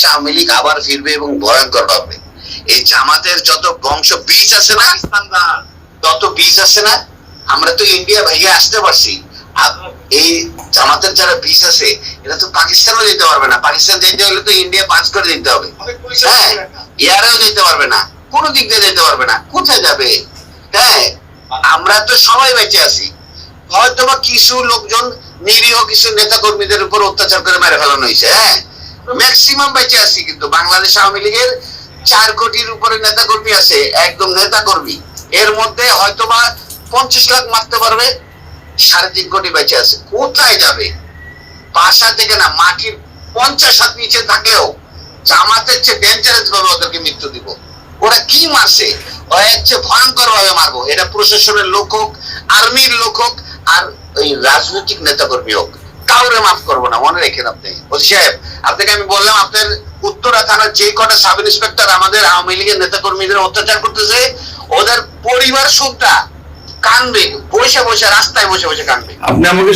বাংলাদেশ আওয়ামী লীগ আবার ফিরবে এবং ভয়ঙ্কর হবে। এই জামাতের যত বংশ বীজ আছে না তত বীজ আছে না আমরা তো ইন্ডিয়া আসতে পারছি। এই জামাতের যারা বীজ আছে এরা তো পাকিস্তানও যেতে পারবে না। পাকিস্তান যেতে হলে তো ইন্ডিয়া পাঁচ করে দিতে হবে। হ্যাঁ ইয়ারেও যেতে পারবে না কোনো দিক দিয়ে যেতে পারবে না। কোথায় যাবে? হ্যাঁ আমরা তো সবাই বেঁচে আছি। হয়তো বা কিছু লোকজন নিরীহ কিছু নেতা কর্মীদের উপর অত্যাচার করে মেরে ফেলানো হয়েছে হ্যাঁ। ম্যাক্সিমাম বেঁচে আছি কিন্তু বাংলাদেশ আওয়ামী লীগের চার কোটির উপরে নেতা কর্মী আছে, একদম নেতা কর্মী এর মধ্যে হয়তো বা পঞ্চাশ লাখ মারতে পারবে, সাড়ে তিন কোটি বেঁচে আছে। কোথায় যাবে? বাসা থেকে না, মাটির পঞ্চাশ হাত নিচে থাকলেও জামাতের চেয়ে ডেঞ্জারাস ভাবে ওদেরকে মৃত্যু দিব। ওরা কি মারছে? ওরা হচ্ছে ভয়ঙ্কর ভাবে মারবো। এটা প্রশাসনের লোক হোক, আর্মির লোক হোক, আর ওই রাজনৈতিক নেতাকর্মী হোক। কাউরে মাফ করব না, মনে রেখেন আপনি। ওসি সাহেব, আপনাকে আমি বললাম, আপনার উত্তরা থানার যে কটা সাব ইন্সপেক্টর আমাদের আওয়ামী লীগের নেতা কর্মীদের অত্যাচার করতেছে, ওদের পরিবার সুদ্ধা কানবে, বসে বসে, রাস্তায় বসে বসে কানবে। আপনি আমাকে